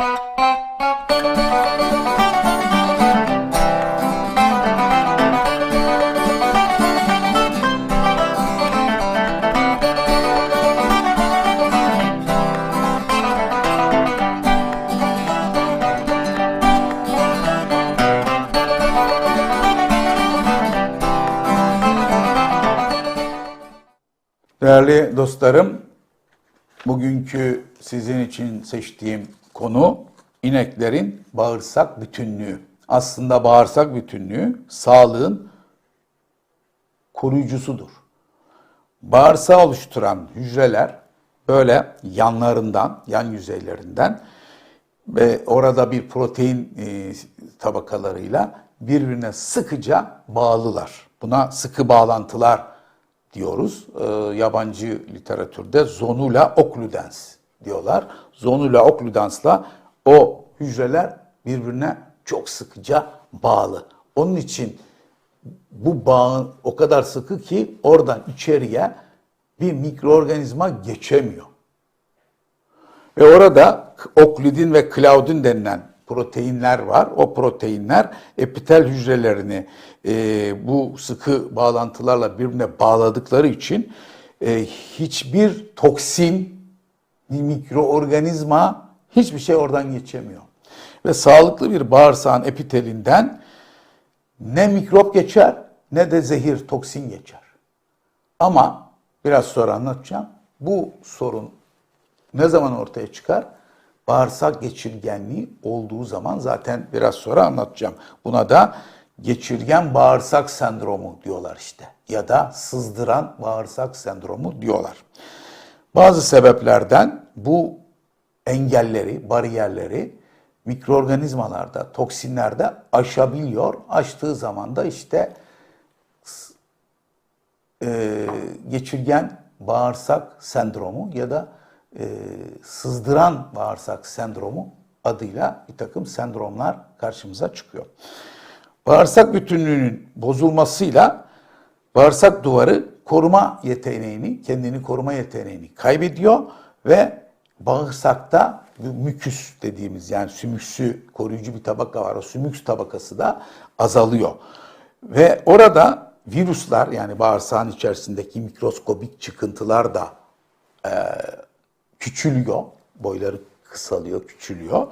Değerli dostlarım, bugünkü sizin için seçtiğim konu ineklerin bağırsak bütünlüğü. Aslında bağırsak bütünlüğü sağlığın koruyucusudur. Bağırsağı oluşturan hücreler böyle yanlarından, yan yüzeylerinden ve orada bir protein e, tabakalarıyla birbirine sıkıca bağlılar. Buna sıkı bağlantılar diyoruz. E, yabancı literatürde zonula occludens diyorlar. Zonula occludens'la o hücreler birbirine çok sıkıca bağlı. Onun için bu bağın o kadar sıkı ki oradan içeriye bir mikroorganizma geçemiyor. Ve orada oklidin ve klaudin denilen proteinler var. O proteinler epitel hücrelerini e, bu sıkı bağlantılarla birbirine bağladıkları için e, hiçbir toksin, mikroorganizma hiçbir şey oradan geçemiyor. Ve sağlıklı bir bağırsağın epitelinden ne mikrop geçer ne de zehir, toksin geçer. Ama biraz sonra anlatacağım. Bu sorun ne zaman ortaya çıkar? Bağırsak geçirgenliği olduğu zaman zaten biraz sonra anlatacağım. Buna da geçirgen bağırsak sendromu diyorlar işte. Ya da sızdıran bağırsak sendromu diyorlar. Bazı sebeplerden bu engelleri, bariyerleri mikroorganizmalarda, toksinlerde aşabiliyor. Aştığı zaman da işte e, geçirgen bağırsak sendromu ya da e, sızdıran bağırsak sendromu adıyla bir takım sendromlar karşımıza çıkıyor. Bağırsak bütünlüğünün bozulmasıyla bağırsak duvarı koruma yeteneğini, kendini koruma yeteneğini kaybediyor ve bağırsakta müküs dediğimiz yani sümüksü koruyucu bir tabaka var. O sümüks tabakası da azalıyor. Ve orada virüsler yani bağırsağın içerisindeki mikroskobik çıkıntılar da e, küçülüyor. Boyları kısalıyor, küçülüyor.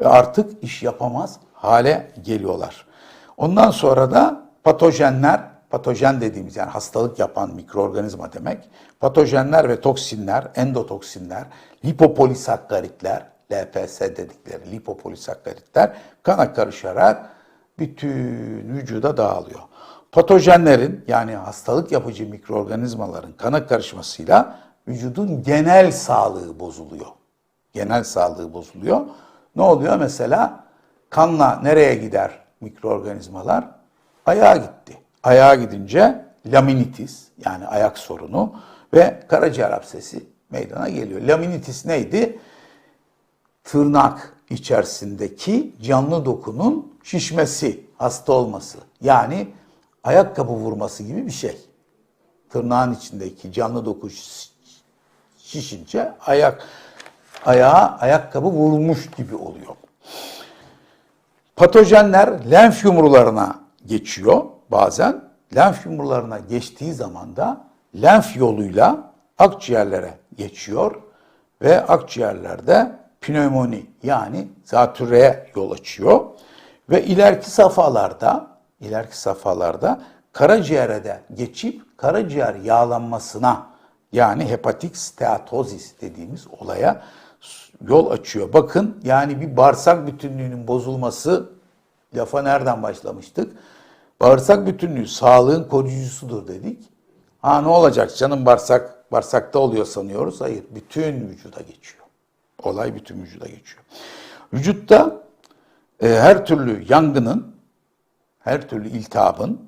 Ve artık iş yapamaz hale geliyorlar. Ondan sonra da patojenler, patojen dediğimiz yani hastalık yapan mikroorganizma demek. Patojenler ve toksinler, endotoksinler, lipopolisakkaritler, LPS dedikleri lipopolisakkaritler kana karışarak bütün vücuda dağılıyor. Patojenlerin yani hastalık yapıcı mikroorganizmaların kana karışmasıyla vücudun genel sağlığı bozuluyor. Genel sağlığı bozuluyor. Ne oluyor mesela? Kanla nereye gider mikroorganizmalar? Ayağa gitti. Ayağa gidince laminitis yani ayak sorunu ve karaciğer absesi meydana geliyor. Laminitis neydi? Tırnak içerisindeki canlı dokunun şişmesi, hasta olması. Yani ayakkabı vurması gibi bir şey. Tırnağın içindeki canlı doku şişince ayak ayağa ayakkabı vurmuş gibi oluyor. Patojenler lenf yumrularına geçiyor bazen. Lenf yumrularına geçtiği zaman da lenf yoluyla akciğerlere geçiyor ve akciğerlerde pnömoni yani zatürreye yol açıyor ve ileriki safhalarda ileriki safhalarda karaciğere de geçip karaciğer yağlanmasına yani hepatik steatozis dediğimiz olaya yol açıyor. Bakın yani bir bağırsak bütünlüğünün bozulması lafa nereden başlamıştık? Bağırsak bütünlüğü sağlığın koruyucusudur dedik. Ha ne olacak canım bağırsak, bağırsakta oluyor sanıyoruz. Hayır bütün vücuda geçiyor. Olay bütün vücuda geçiyor. Vücutta e, her türlü yangının, her türlü iltihabın,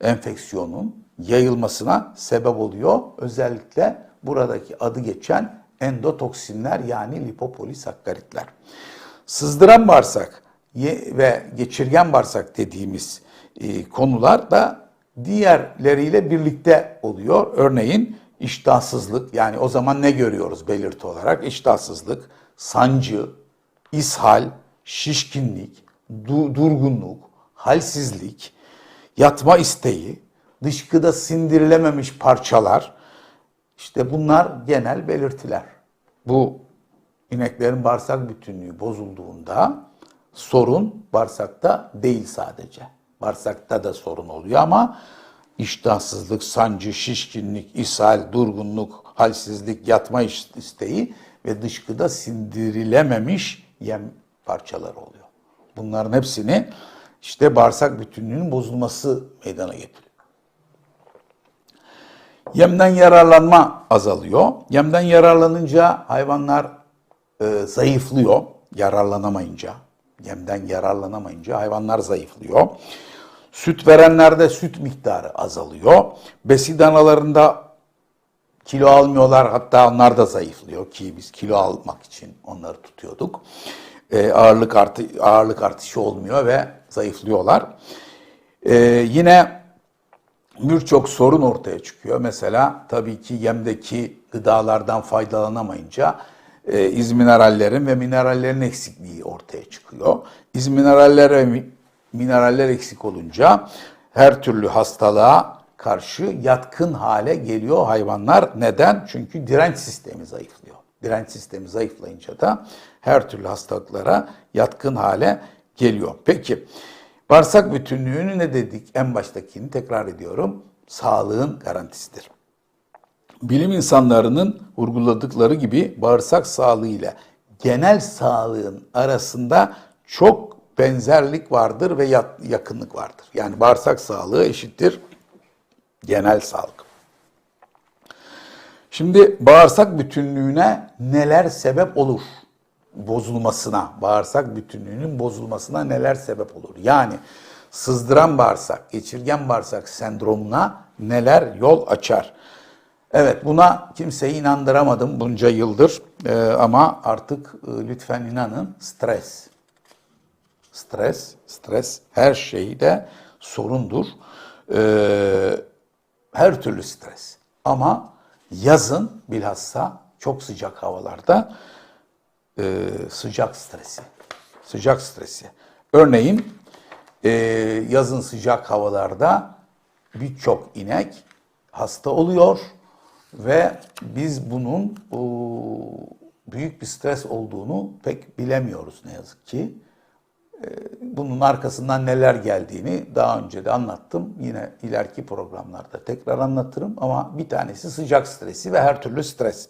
enfeksiyonun yayılmasına sebep oluyor. Özellikle buradaki adı geçen endotoksinler yani lipopolisakkaritler. Sızdıran bağırsak ve geçirgen bağırsak dediğimiz konular da diğerleriyle birlikte oluyor. Örneğin iştahsızlık yani o zaman ne görüyoruz belirti olarak? İştahsızlık, sancı, ishal, şişkinlik, du- durgunluk, halsizlik, yatma isteği, dışkıda sindirilememiş parçalar, işte bunlar genel belirtiler. Bu ineklerin bağırsak bütünlüğü bozulduğunda sorun bağırsakta değil sadece. Bağırsakta da sorun oluyor ama iştahsızlık, sancı, şişkinlik, ishal, durgunluk, halsizlik, yatma is- isteği ve dışkıda sindirilememiş yem parçaları oluyor. Bunların hepsini işte bağırsak bütünlüğünün bozulması meydana getiriyor. Yemden yararlanma azalıyor. Yemden yararlanınca hayvanlar e, zayıflıyor. Yararlanamayınca, yemden yararlanamayınca hayvanlar zayıflıyor. Süt verenlerde süt miktarı azalıyor. Besi danalarında kilo almıyorlar hatta onlar da zayıflıyor ki biz kilo almak için onları tutuyorduk. E, ağırlık artı ağırlık artışı olmuyor ve zayıflıyorlar. E, yine birçok sorun ortaya çıkıyor. Mesela tabii ki yemdeki gıdalardan faydalanamayınca e, izminerallerin ve minerallerin eksikliği ortaya çıkıyor. İzmineraller ve mi- mineraller eksik olunca her türlü hastalığa karşı yatkın hale geliyor hayvanlar. Neden? Çünkü direnç sistemi zayıflıyor. Direnç sistemi zayıflayınca da her türlü hastalıklara yatkın hale geliyor. Peki bağırsak bütünlüğünü ne dedik? En baştakini tekrar ediyorum. Sağlığın garantisidir. Bilim insanlarının vurguladıkları gibi bağırsak sağlığı ile genel sağlığın arasında çok benzerlik vardır ve ya- yakınlık vardır. Yani bağırsak sağlığı eşittir genel sağlık. Şimdi bağırsak bütünlüğüne neler sebep olur? Bozulmasına, bağırsak bütünlüğünün bozulmasına neler sebep olur? Yani sızdıran bağırsak, geçirgen bağırsak sendromuna neler yol açar? Evet buna kimseyi inandıramadım bunca yıldır Ee, ama artık e, lütfen inanın stres. Stres, stres her şeyde sorundur. Ee, her türlü stres. Ama yazın bilhassa çok sıcak havalarda e, sıcak stresi. Sıcak stresi. Örneğin e, yazın sıcak havalarda birçok inek hasta oluyor ve biz bunun büyük bir stres olduğunu pek bilemiyoruz ne yazık ki. Bunun arkasından neler geldiğini daha önce de anlattım. Yine ileriki programlarda tekrar anlatırım ama bir tanesi sıcak stresi ve her türlü stres.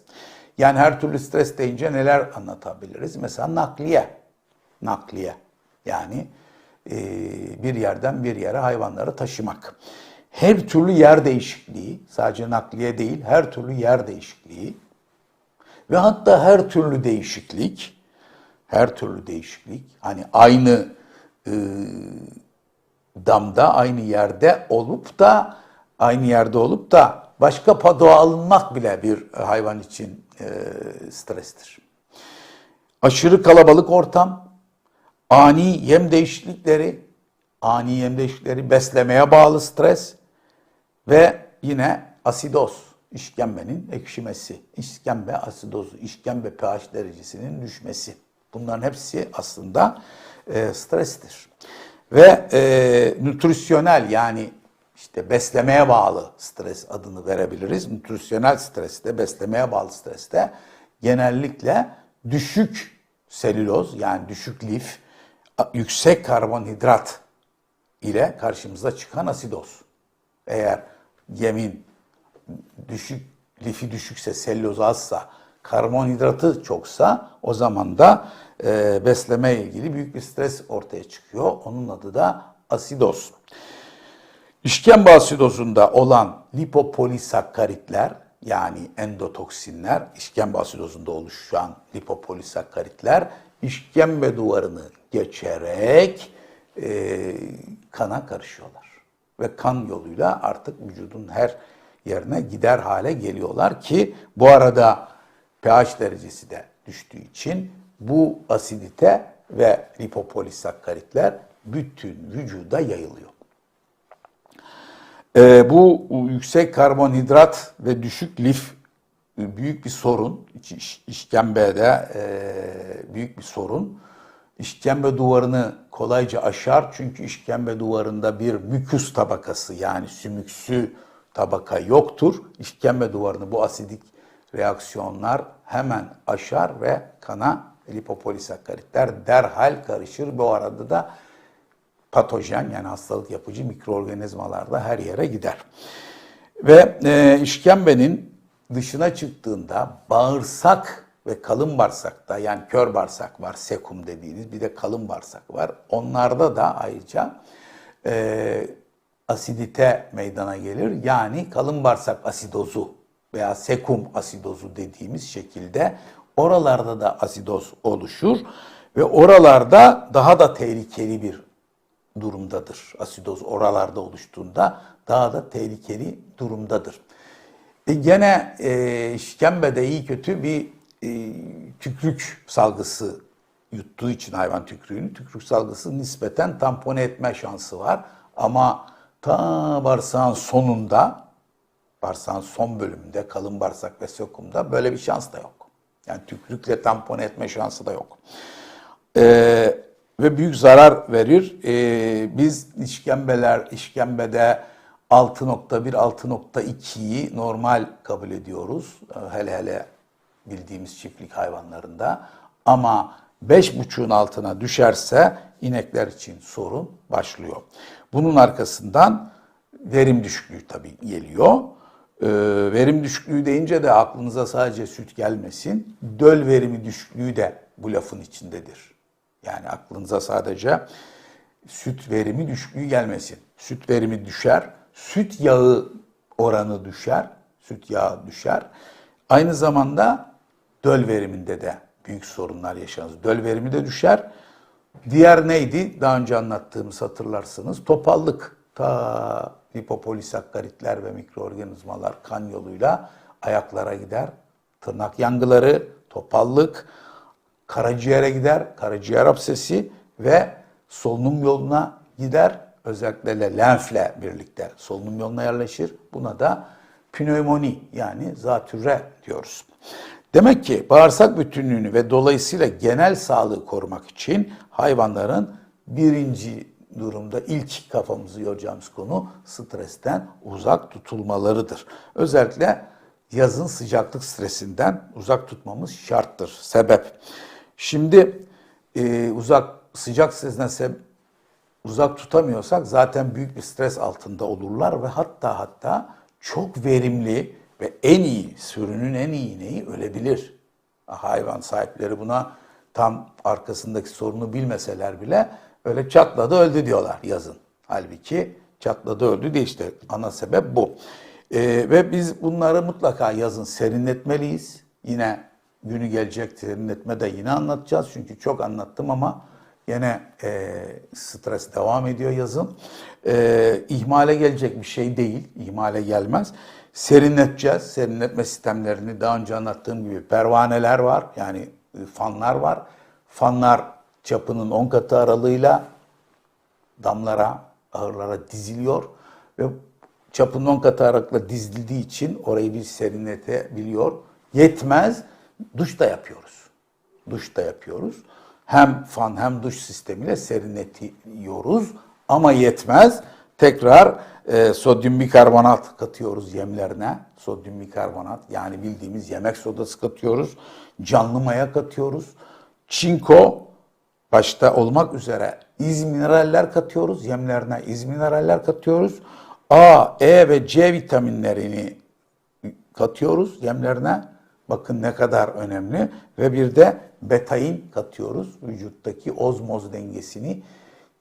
Yani her türlü stres deyince neler anlatabiliriz? Mesela nakliye. Nakliye. Yani e, bir yerden bir yere hayvanları taşımak. Her türlü yer değişikliği, sadece nakliye değil, her türlü yer değişikliği ve hatta her türlü değişiklik, her türlü değişiklik, hani aynı e, damda, aynı yerde olup da, aynı yerde olup da başka padoğa alınmak bile bir hayvan için e, strestir. Aşırı kalabalık ortam, ani yem değişiklikleri, ani yem değişiklikleri, beslemeye bağlı stres ve yine asidoz, işkembenin ekşimesi, işkembe asidozu, işkembe pH derecesinin düşmesi. Bunların hepsi aslında e, strestir. Ve e, nütrisyonel yani işte beslemeye bağlı stres adını verebiliriz. Nütrisyonel streste, beslemeye bağlı streste genellikle düşük selüloz yani düşük lif, yüksek karbonhidrat ile karşımıza çıkan asidoz. Eğer yemin düşük lifi düşükse, selüloz azsa, karbonhidratı çoksa o zaman da e, besleme ilgili büyük bir stres ortaya çıkıyor. Onun adı da asidoz. İşkembe asidozunda olan lipopolisakkaritler yani endotoksinler, işkembe asidozunda oluşan lipopolisakkaritler işkembe duvarını geçerek e, kana karışıyorlar. Ve kan yoluyla artık vücudun her yerine gider hale geliyorlar ki bu arada pH derecesi de düştüğü için bu asidite ve lipopolisakkaritler bütün vücuda yayılıyor. Ee, bu yüksek karbonhidrat ve düşük lif büyük bir sorun. İş- İşkembede e, büyük bir sorun. İşkembe duvarını kolayca aşar çünkü işkembe duvarında bir müküs tabakası yani sümüksü tabaka yoktur. İşkembe duvarını bu asidik reaksiyonlar hemen aşar ve kana lipopolisakkaritler derhal karışır. Bu arada da patojen yani hastalık yapıcı mikroorganizmalar da her yere gider. Ve e, işkembenin dışına çıktığında bağırsak ve kalın bağırsakta yani kör bağırsak var, sekum dediğiniz bir de kalın bağırsak var. Onlarda da ayrıca e, asidite meydana gelir. Yani kalın bağırsak asidozu veya sekum asidozu dediğimiz şekilde oralarda da asidoz oluşur ve oralarda daha da tehlikeli bir durumdadır. Asidoz oralarda oluştuğunda daha da tehlikeli durumdadır. E gene e, işkembede iyi kötü bir e, tükrük salgısı yuttuğu için hayvan tükrüğünü tükrük salgısı nispeten tampone etme şansı var. Ama ta bağırsağın sonunda, bağırsağın son bölümünde, kalın bağırsak ve sokumda böyle bir şans da yok. Yani tükrükle tampone etme şansı da yok. Ee, ve büyük zarar verir. Ee, biz işkembeler, işkembede 6.1, 6.2'yi normal kabul ediyoruz. Ee, Hele hele bildiğimiz çiftlik hayvanlarında. Ama 5.5'un altına düşerse inekler için sorun başlıyor. Bunun arkasından verim düşüklüğü tabii geliyor. Ee, verim düşüklüğü deyince de aklınıza sadece süt gelmesin. Döl verimi düşüklüğü de bu lafın içindedir. Yani aklınıza sadece süt verimi düşüklüğü gelmesin. Süt verimi düşer, süt yağı oranı düşer, süt yağı düşer. Aynı zamanda döl veriminde de büyük sorunlar yaşanır. Döl verimi de düşer. Diğer neydi? Daha önce anlattığımız hatırlarsınız. Topallık. Ta lipopolisakkaritler ve mikroorganizmalar kan yoluyla ayaklara gider. Tırnak yangıları, topallık, karaciğere gider, karaciğer absesi ve solunum yoluna gider. Özellikle lenfle birlikte solunum yoluna yerleşir. Buna da pnömoni yani zatürre diyoruz. Demek ki bağırsak bütünlüğünü ve dolayısıyla genel sağlığı korumak için hayvanların birinci durumda ilk kafamızı yoracağımız konu stresten uzak tutulmalarıdır. Özellikle yazın sıcaklık stresinden uzak tutmamız şarttır. Sebep. Şimdi e, uzak sıcak stresinden sebep uzak tutamıyorsak zaten büyük bir stres altında olurlar ve hatta hatta çok verimli ve en iyi, sürünün en iyi ineği ölebilir. Hayvan sahipleri buna tam arkasındaki sorunu bilmeseler bile öyle çatladı öldü diyorlar yazın. Halbuki çatladı öldü değil işte ana sebep bu. Ee, ve biz bunları mutlaka yazın serinletmeliyiz. Yine günü gelecek serinletme de yine anlatacağız. Çünkü çok anlattım ama Yine e, stres devam ediyor yazın. E, ihmale gelecek bir şey değil. İhmale gelmez. Serinleteceğiz. Serinletme sistemlerini daha önce anlattığım gibi pervaneler var. Yani e, fanlar var. Fanlar çapının 10 katı aralığıyla damlara, ahırlara diziliyor ve çapının 10 katı aralıkla dizildiği için orayı bir serinletebiliyor. Yetmez, duş da yapıyoruz. Duş da yapıyoruz hem fan hem duş sistemiyle serinletiyoruz ama yetmez. Tekrar e, sodyum bikarbonat katıyoruz yemlerine. Sodyum bikarbonat yani bildiğimiz yemek sodası katıyoruz. Canlı maya katıyoruz. Çinko başta olmak üzere izmineraller katıyoruz. Yemlerine izmineraller katıyoruz. A, E ve C vitaminlerini katıyoruz yemlerine. Bakın ne kadar önemli. Ve bir de betain katıyoruz. Vücuttaki ozmoz dengesini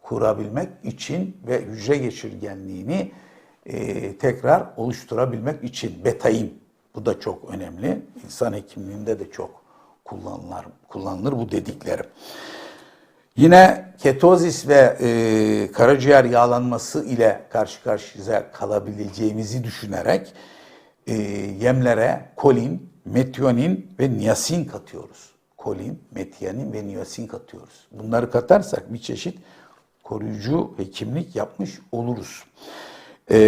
kurabilmek için ve hücre geçirgenliğini e, tekrar oluşturabilmek için betain. Bu da çok önemli. İnsan hekimliğinde de çok kullanılır, kullanılır bu dediklerim. Yine ketozis ve e, karaciğer yağlanması ile karşı karşıya kalabileceğimizi düşünerek e, yemlere kolin, metionin ve niyasin katıyoruz. Kolin, metiyanin ve niyasin katıyoruz. Bunları katarsak bir çeşit koruyucu hekimlik yapmış oluruz. E,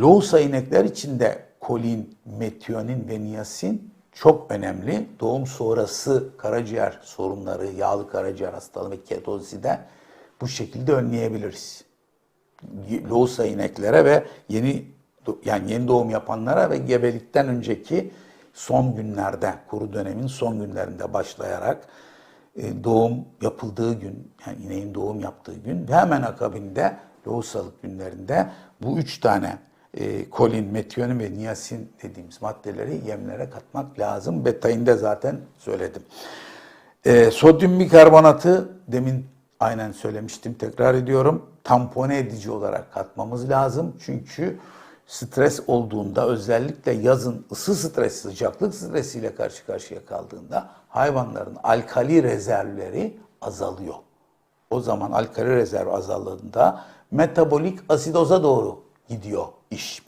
Lousa inekler için de kolin, metionin ve niyasin çok önemli. Doğum sonrası karaciğer sorunları, yağlı karaciğer hastalığı ve ketozi de bu şekilde önleyebiliriz. Loğusa ineklere ve yeni yani yeni doğum yapanlara ve gebelikten önceki son günlerde, kuru dönemin son günlerinde başlayarak doğum yapıldığı gün, yani ineğin doğum yaptığı gün ve hemen akabinde lohusalık günlerinde bu üç tane e, kolin, metiyonin ve niyasin dediğimiz maddeleri yemlere katmak lazım. Betayını da zaten söyledim. E, sodyum bikarbonatı demin aynen söylemiştim tekrar ediyorum. Tampone edici olarak katmamız lazım. Çünkü stres olduğunda özellikle yazın ısı stresi, sıcaklık stresiyle karşı karşıya kaldığında hayvanların alkali rezervleri azalıyor. O zaman alkali rezerv azaldığında metabolik asidoza doğru gidiyor iş.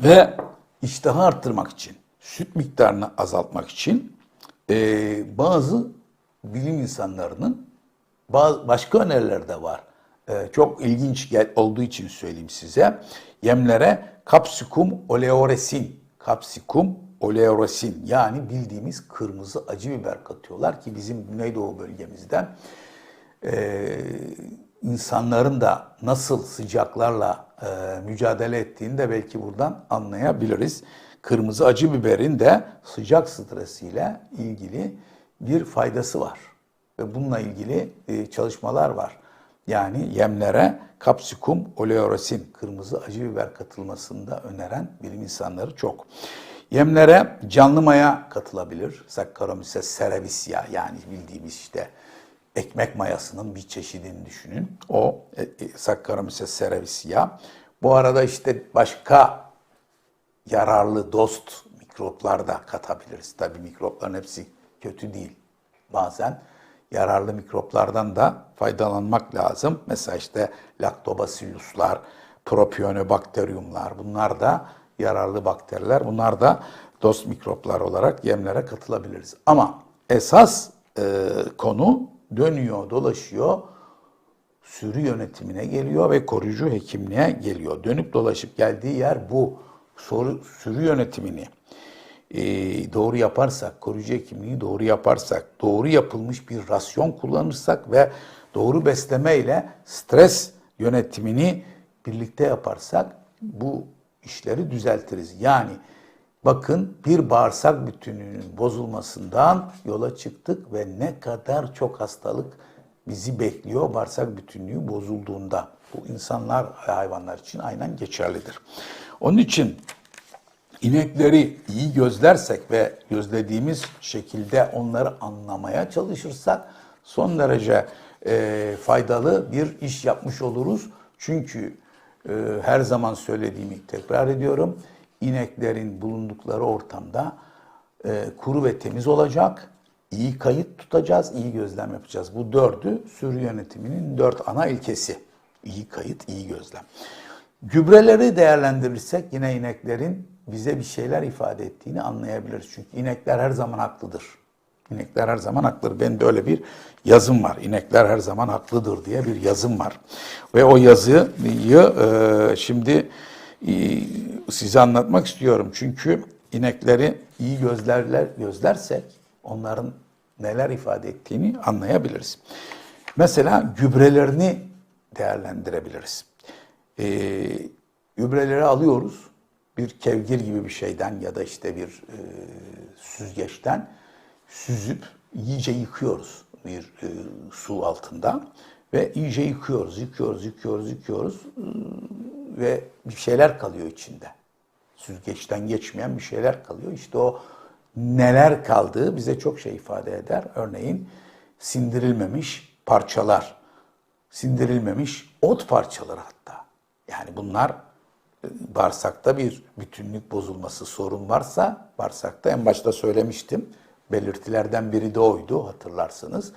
Ve iştahı arttırmak için, süt miktarını azaltmak için e, bazı bilim insanlarının bazı başka önerileri de var. E, çok ilginç olduğu için söyleyeyim size. Yemlere kapsikum oleoresin, kapsikum oleoresin yani bildiğimiz kırmızı acı biber katıyorlar ki bizim Güneydoğu bölgemizden e, insanların da nasıl sıcaklarla e, mücadele ettiğini de belki buradan anlayabiliriz. Kırmızı acı biberin de sıcak stresiyle ilgili bir faydası var. Ve bununla ilgili e, çalışmalar var. Yani yemlere kapsikum oleoresin, kırmızı acı biber katılmasını da öneren bilim insanları çok. Yemlere canlı maya katılabilir. Saccharomyces cerevisiae yani bildiğimiz işte ekmek mayasının bir çeşidini düşünün. O e, e, Saccharomyces cerevisiae. Bu arada işte başka yararlı dost mikroplar da katabiliriz. Tabii mikropların hepsi kötü değil. Bazen yararlı mikroplardan da faydalanmak lazım. Mesela işte laktobasiluslar, propionobakteriyumlar bunlar da yararlı bakteriler. Bunlar da dost mikroplar olarak yemlere katılabiliriz. Ama esas e, konu dönüyor, dolaşıyor, sürü yönetimine geliyor ve koruyucu hekimliğe geliyor. Dönüp dolaşıp geldiği yer bu. Soru, sürü yönetimini e, doğru yaparsak, koruyucu hekimliği doğru yaparsak, doğru yapılmış bir rasyon kullanırsak ve doğru besleme ile stres yönetimini birlikte yaparsak bu işleri düzeltiriz. Yani bakın bir bağırsak bütünlüğünün bozulmasından yola çıktık ve ne kadar çok hastalık bizi bekliyor bağırsak bütünlüğü bozulduğunda. Bu insanlar ve hayvanlar için aynen geçerlidir. Onun için inekleri iyi gözlersek ve gözlediğimiz şekilde onları anlamaya çalışırsak son derece e, faydalı bir iş yapmış oluruz. Çünkü her zaman söylediğimi tekrar ediyorum. İneklerin bulundukları ortamda e, kuru ve temiz olacak. iyi kayıt tutacağız, iyi gözlem yapacağız. Bu dördü sürü yönetiminin dört ana ilkesi. İyi kayıt, iyi gözlem. Gübreleri değerlendirirsek yine ineklerin bize bir şeyler ifade ettiğini anlayabiliriz. Çünkü inekler her zaman haklıdır. İnekler her zaman haklıdır. Benim de öyle bir yazım var. İnekler her zaman haklıdır diye bir yazım var. Ve o yazıyı e, şimdi e, size anlatmak istiyorum. Çünkü inekleri iyi gözlerler gözlersek onların neler ifade ettiğini anlayabiliriz. Mesela gübrelerini değerlendirebiliriz. E, gübreleri alıyoruz bir kevgir gibi bir şeyden ya da işte bir e, süzgeçten süzüp iyice yıkıyoruz bir e, su altında ve iyice yıkıyoruz, yıkıyoruz, yıkıyoruz, yıkıyoruz e, ve bir şeyler kalıyor içinde. Süzgeçten geçmeyen bir şeyler kalıyor. İşte o neler kaldığı bize çok şey ifade eder. Örneğin sindirilmemiş parçalar, sindirilmemiş ot parçaları hatta. Yani bunlar bağırsakta bir bütünlük bozulması sorun varsa bağırsakta en başta söylemiştim. Belirtilerden biri de oydu hatırlarsınız.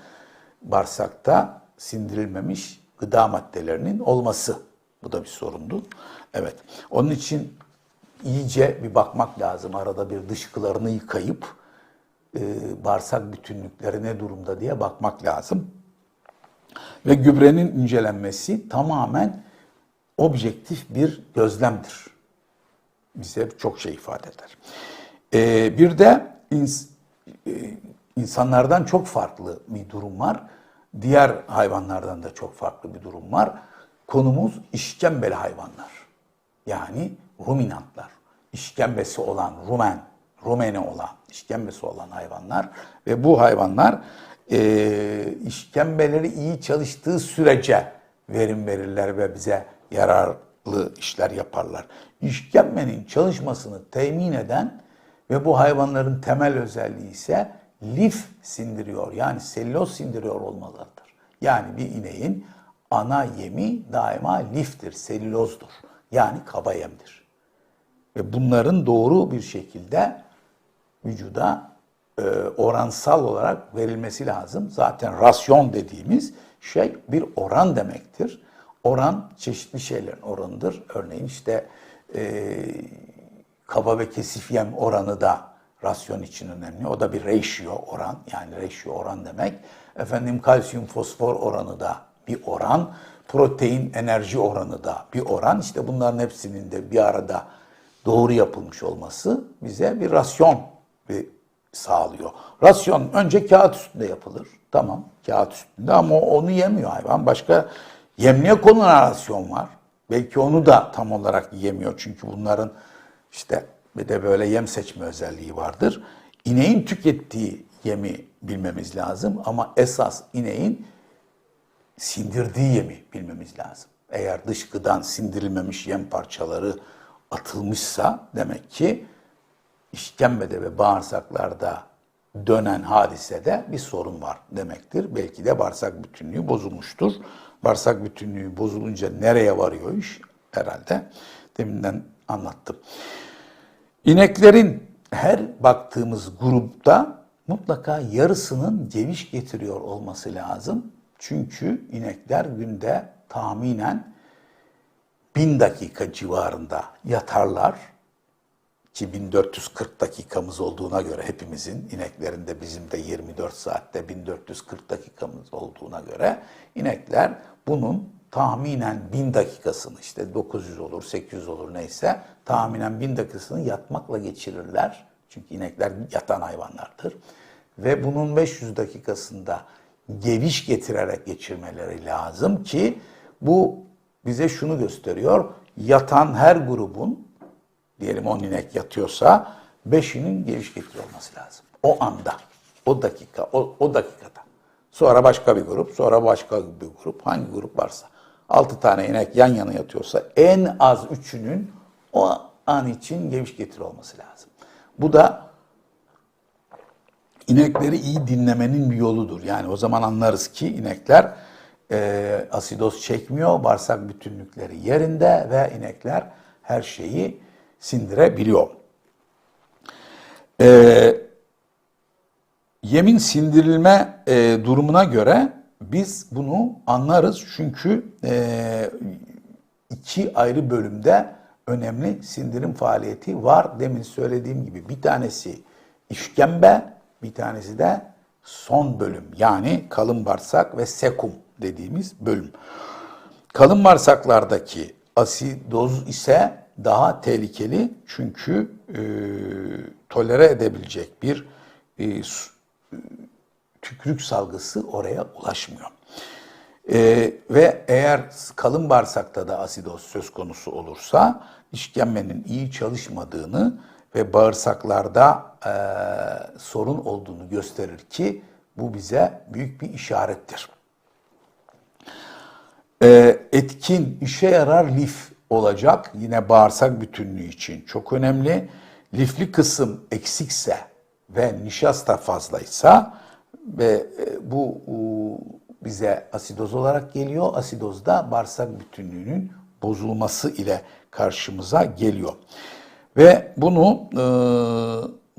Bağırsakta sindirilmemiş gıda maddelerinin olması. Bu da bir sorundu. Evet. Onun için iyice bir bakmak lazım. Arada bir dışkılarını yıkayıp e, bağırsak bütünlükleri ne durumda diye bakmak lazım. Ve gübrenin incelenmesi tamamen objektif bir gözlemdir. bize çok şey ifade eder. Ee, bir de ins- e, insanlardan çok farklı bir durum var. Diğer hayvanlardan da çok farklı bir durum var. Konumuz işkembeli hayvanlar. Yani ruminantlar. İşkembesi olan rumen, rumeni olan, işkembesi olan hayvanlar ve bu hayvanlar e, işkembeleri iyi çalıştığı sürece verim verirler ve bize yararlı işler yaparlar. İşkembenin çalışmasını temin eden ve bu hayvanların temel özelliği ise lif sindiriyor yani selüloz sindiriyor olmalarıdır. Yani bir ineğin ana yemi daima liftir, selülozdur. Yani kaba yemdir. Ve bunların doğru bir şekilde vücuda e, oransal olarak verilmesi lazım. Zaten rasyon dediğimiz şey bir oran demektir. Oran çeşitli şeylerin oranıdır. Örneğin işte e, kaba ve kesif yem oranı da rasyon için önemli. O da bir ratio oran. Yani ratio oran demek. Efendim kalsiyum fosfor oranı da bir oran. Protein enerji oranı da bir oran. İşte bunların hepsinin de bir arada doğru yapılmış olması bize bir rasyon bir sağlıyor. Rasyon önce kağıt üstünde yapılır. Tamam kağıt üstünde ama onu yemiyor hayvan. Başka yemliğe konulan rasyon var. Belki onu da tam olarak yemiyor. Çünkü bunların işte bir de böyle yem seçme özelliği vardır. İneğin tükettiği yemi bilmemiz lazım ama esas ineğin sindirdiği yemi bilmemiz lazım. Eğer dışkıdan sindirilmemiş yem parçaları atılmışsa demek ki işkembede ve bağırsaklarda dönen hadisede bir sorun var demektir. Belki de bağırsak bütünlüğü bozulmuştur. Bağırsak bütünlüğü bozulunca nereye varıyor iş? Herhalde deminden anlattım. İneklerin her baktığımız grupta mutlaka yarısının geviş getiriyor olması lazım. Çünkü inekler günde tahminen bin dakika civarında yatarlar ki 1440 dakikamız olduğuna göre hepimizin ineklerinde bizim de 24 saatte 1440 dakikamız olduğuna göre inekler bunun tahminen 1000 dakikasını işte 900 olur 800 olur neyse tahminen 1000 dakikasını yatmakla geçirirler. Çünkü inekler yatan hayvanlardır. Ve bunun 500 dakikasında geviş getirerek geçirmeleri lazım ki bu bize şunu gösteriyor. Yatan her grubun diyelim 10 inek yatıyorsa 5'inin geviş getiriyor olması lazım. O anda, o dakika, o, o dakikada. Sonra başka bir grup, sonra başka bir grup, hangi grup varsa. 6 tane inek yan yana yatıyorsa en az üçünün o an için geviş getir olması lazım. Bu da inekleri iyi dinlemenin bir yoludur. Yani o zaman anlarız ki inekler e, asidoz çekmiyor, bağırsak bütünlükleri yerinde ve inekler her şeyi sindirebiliyor. E, yemin sindirilme e, durumuna göre biz bunu anlarız çünkü e, iki ayrı bölümde önemli sindirim faaliyeti var. Demin söylediğim gibi bir tanesi işkembe, bir tanesi de son bölüm yani kalın bağırsak ve sekum dediğimiz bölüm. Kalın bağırsaklardaki asidoz ise daha tehlikeli çünkü e, tolere edebilecek bir e, tükürük salgısı oraya ulaşmıyor. Ee, ve eğer kalın bağırsakta da asidoz söz konusu olursa işkembenin iyi çalışmadığını ve bağırsaklarda e, sorun olduğunu gösterir ki bu bize büyük bir işarettir. Ee, etkin, işe yarar lif olacak yine bağırsak bütünlüğü için çok önemli. Lifli kısım eksikse ve nişasta fazlaysa ve e, bu bize asidoz olarak geliyor. Asidoz da bağırsak bütünlüğünün bozulması ile karşımıza geliyor. Ve bunu e,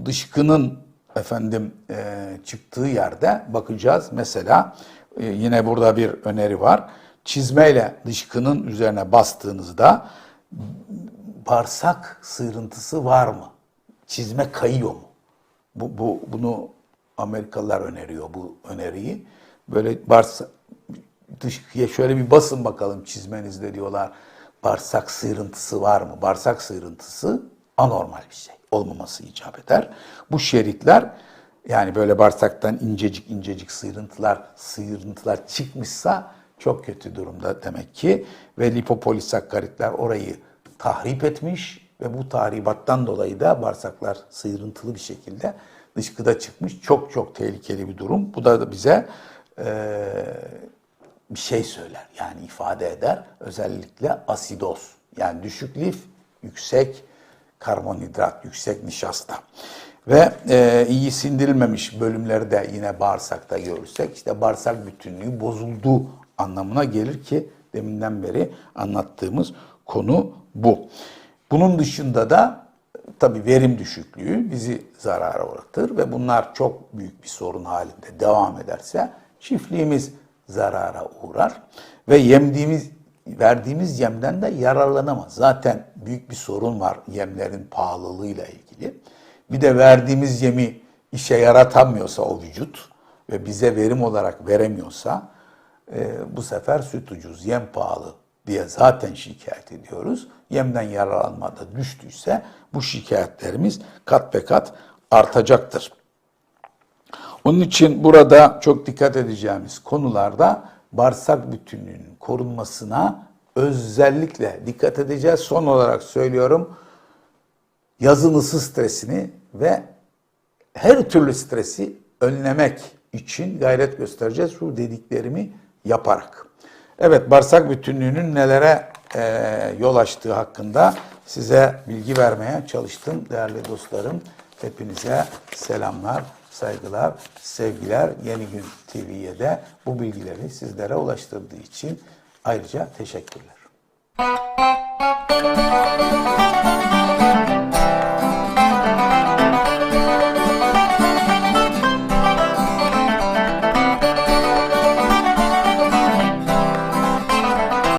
dışkının efendim e, çıktığı yerde bakacağız. Mesela yine burada bir öneri var. Çizmeyle dışkının üzerine bastığınızda bağırsak sığırıntısı var mı? Çizme kayıyor mu? Bu, bu bunu Amerikalılar öneriyor bu öneriyi. Böyle bağırsak dışkıya şöyle bir basın bakalım çizmenizde diyorlar. Bağırsak sıyırıntısı var mı? Bağırsak sıyırıntısı anormal bir şey. Olmaması icap eder. Bu şeritler yani böyle bağırsaktan incecik incecik sıyrıntılar, sıyrıntılar çıkmışsa çok kötü durumda demek ki. Ve lipopolisakkaritler orayı tahrip etmiş ve bu tahribattan dolayı da bağırsaklar sıyrıntılı bir şekilde dışkıda çıkmış. Çok çok tehlikeli bir durum. Bu da bize eee bir şey söyler yani ifade eder. Özellikle asidoz yani düşük lif, yüksek karbonhidrat, yüksek nişasta. Ve e, iyi sindirilmemiş bölümleri de yine bağırsakta görürsek işte bağırsak bütünlüğü bozulduğu anlamına gelir ki deminden beri anlattığımız konu bu. Bunun dışında da tabii verim düşüklüğü bizi zarara uğratır ve bunlar çok büyük bir sorun halinde devam ederse çiftliğimiz zarara uğrar ve yemdiğimiz verdiğimiz yemden de yararlanamaz. Zaten büyük bir sorun var yemlerin pahalılığıyla ilgili. Bir de verdiğimiz yemi işe yaratamıyorsa o vücut ve bize verim olarak veremiyorsa e, bu sefer süt ucuz, yem pahalı diye zaten şikayet ediyoruz. Yemden yararlanmada düştüyse bu şikayetlerimiz kat be kat artacaktır. Onun için burada çok dikkat edeceğimiz konularda bağırsak bütünlüğünün korunmasına özellikle dikkat edeceğiz. Son olarak söylüyorum yazın ısı stresini ve her türlü stresi önlemek için gayret göstereceğiz şu dediklerimi yaparak. Evet bağırsak bütünlüğünün nelere e, yol açtığı hakkında size bilgi vermeye çalıştım değerli dostlarım. Hepinize selamlar, saygılar, sevgiler. Yeni Gün TV'ye de bu bilgileri sizlere ulaştırdığı için ayrıca teşekkürler.